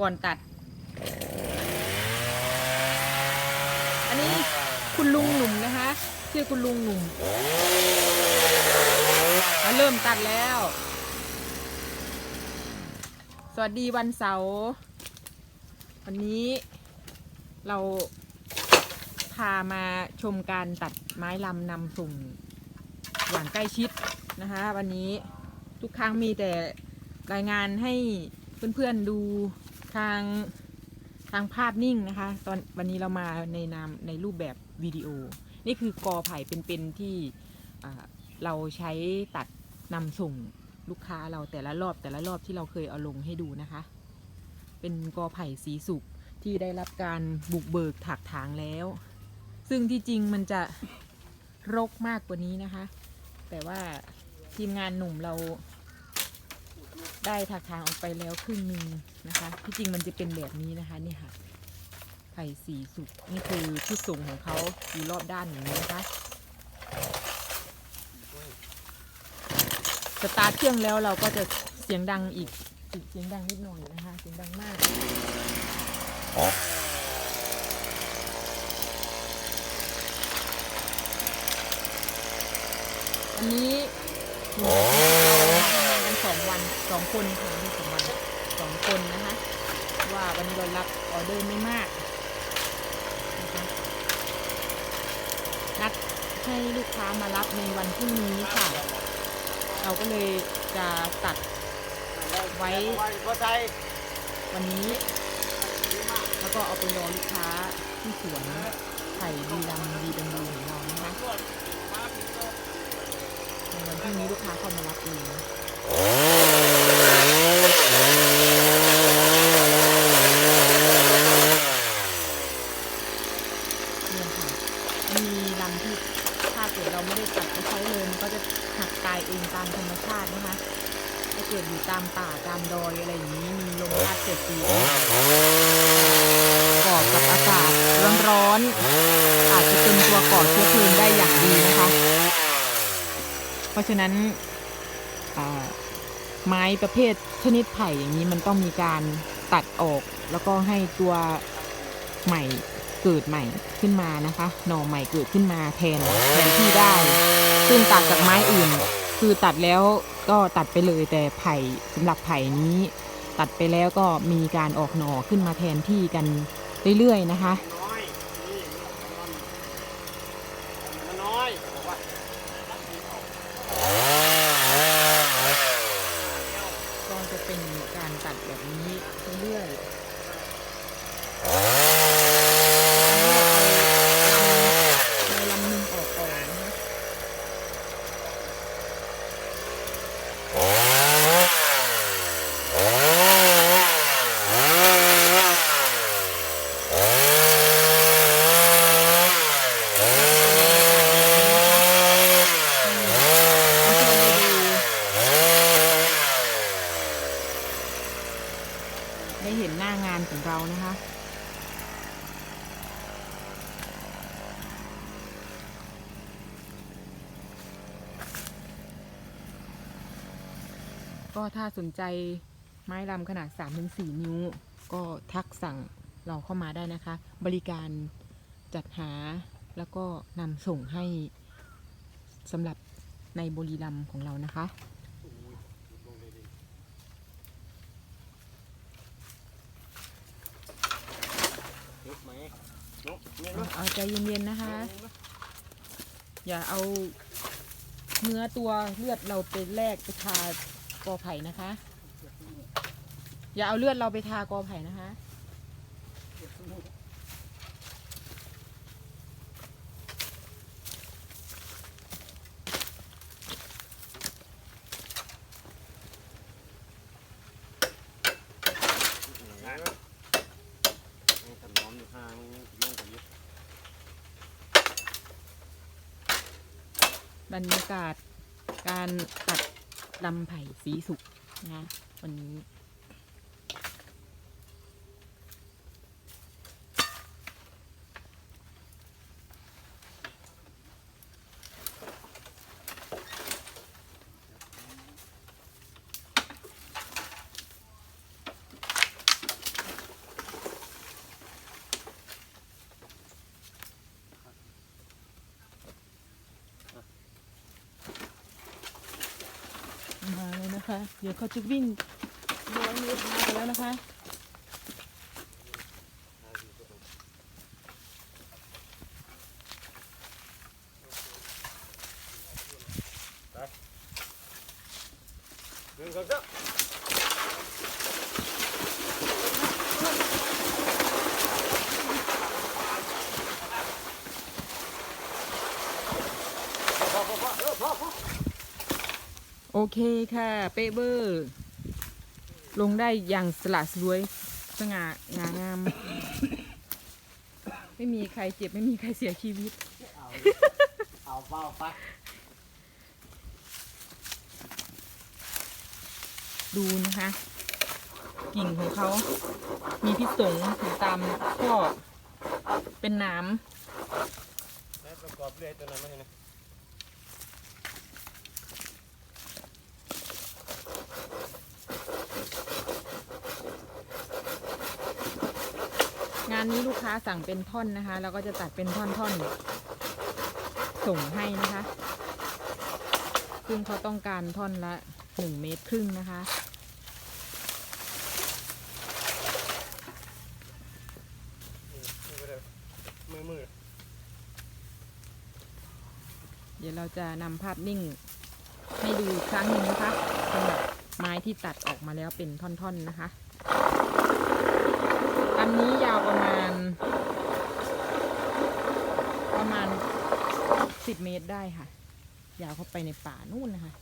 ก่อนตัด อันนี้คุณลุงหนุ่มนะคะชื่อคุณลุงหนุ่มเราเริ่มตัดแล้ว สวัสดีวันเสาร์วันนี้เราพามาชมการตัดไม้ลำนำส่งอย่างใกล้ชิดนะคะ วันนี้ทุกครั้งมีแต่รายงานให้เพื่อนๆดู ทางทางภาพนิ่งนะคะ ตอนวันนี้เรามาในนามในรูปแบบวิดีโอ นี่คือกอไผ่เป็นๆที่เราใช้ตัดนำส่งลูกค้าเราแต่ละรอบแต่ละรอบที่เราเคยเอาลงให้ดูนะคะ เป็นกอไผ่สีสุกที่ได้รับการบุกเบิกถักถางแล้ว ซึ่งที่จริงมันจะรกมากกว่านี้นะคะ แต่ว่าทีมงานหนุ่มเรา ได้ถักทางออกไปแล้วครึ่งหนึ่งนะคะ ที่จริงมันจะเป็นแบบนี้นะคะนี่ค่ะไผ่สีสุกนี่คือชุดส่งของเขาอยู่รอบด้านอย่างนี้นะคะสตาร์ทเครื่องแล้วเราก็จะเสียงดังอีกอีกเสียงดังนิดหน่อยนะคะเสียงดังมากอันนี้หนูกันสองวันสอง คนค่ะนี่สองวันสองคนนะคะ ว่าวันนี้เรารับออเดอร์ไม่มากนะคะนัดให้ลูกค้ามารับในวันพรุ่งนี้ค่ะ เราก็เลยจะตัดไว้วันนี้ แล้วก็เอาไปรอลูกค้าที่สวนไผ่ดีดำดีดำดูของเรานะคะในวันพรุ่งนี้ลูกค้าเข้ามารับเองเนี่ยค่ะมันมีลำที่ถ้าเกิดเราไม่ได้ตัดไปใช้เลยมันก็จะหักตายเองตามธรรมชาตินะคะ ถ้า เกิดอยู่ตามป่าตามดอยอะไรอย่างนี้มีลมพัดเสียดสีก่อกับอากาศร้อนๆอาจจะเป็นตัวก่อเชื้อเพลิงได้อย่างดีนะคะ เพราะฉะนั้นไม้ประเภทชนิดไผ่อย่างนี้มันต้องมีการตัดออก แล้วก็ให้ตัวใหม่เกิดใหม่ขึ้นมานะคะ หน่อใหม่เกิดขึ้นมาแทนแทนที่ได้ ซึ่งตัดจากไม้อื่น คือตัดแล้วก็ตัดไปเลยแต่ไผ่สำหรับไผ่นี้ ตัดไปแล้วก็มีการออกหน่อขึ้นมาแทนที่กันเรื่อยๆนะคะ น้อยนี่มันน้อยบอกว่า ก็จะเป็นการตัดแบบนี้เรื่อยๆเอาลำหนึ่งออกก่อนนะคะ ได้เห็นหน้า งานของเรานะคะ ก็ถ้าสนใจไม้ลำขนาด 3-4 นิ้ว ก็ทักสั่งเราเข้ามาได้นะคะ บริการจัดหาแล้วก็นำส่งให้สำหรับในบริลัมย์ของเรานะคะ ยกไหมยก เอาใจเย็นๆนะคะ อย่าเอาเนื้อตัวเลือดเราไปแลกไปทากอไผ่นะคะ อย่าเอาเลือดเราไปทากอไผ่นะคะ ให้ขนมอยู่ห่างลงไปยึด บรรยากาศการตัดลำไผ่สีสุกนะวันนี้ เดี๋ยวเขาจะวิ่งร้อยเมตรมากันแล้วนะคะหนึ่งสองสามพอพอพอเออพอพอ โอเคค่ะ เป๊ะเบอร์ ลงได้อย่างสละสลวยสง่างางาม ไม่มีใครเจ็บไม่มีใครเสียชีวิต เอาเอาเฝ้าไปดูนะคะ กิ่งของเขา มีพิษสงอยู่ตามข้อเป็นหน้ให้ประกอบเรื่อยตัวนั้นมาให้นะำงานนี้ลูกค้าสั่งเป็นท่อนนะคะแล้วก็จะตัดเป็นท่อนๆ ส่งให้นะคะ ซึ่งเขาต้องการท่อนละหนึ่งเมตรครึ่งนะคะนี่ก็ได้มือมือเดี๋ยวเราจะนำภาพนิ่งให้ดูอีกครั้งหนึ่งนะคะสำหรับไม้ที่ตัดออกมาแล้วเป็นท่อนๆนะคะอั นนี้ยาวประมาณ ประมาณสิบเมตรได้ค่ะ ยาวเข้าไปในป่านู่นนะคะ